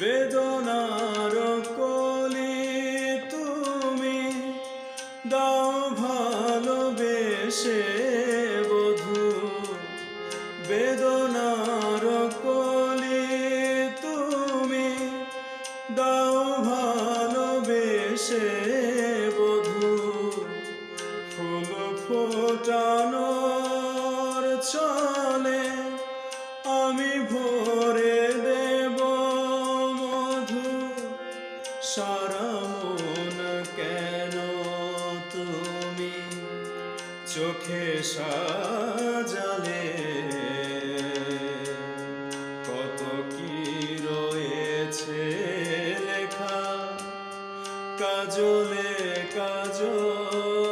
বেদনার কলি তুমি দাও ভালোবেসে বধু। বেদনার কলি তুমি দাও ভালোবেসে বধু। ফুল ফোটানোর চলে আমি ভরে সারা মন কেন তুমি? চোখে সাজালে কত কি রয়েছে লেখা? কাজলে কাজল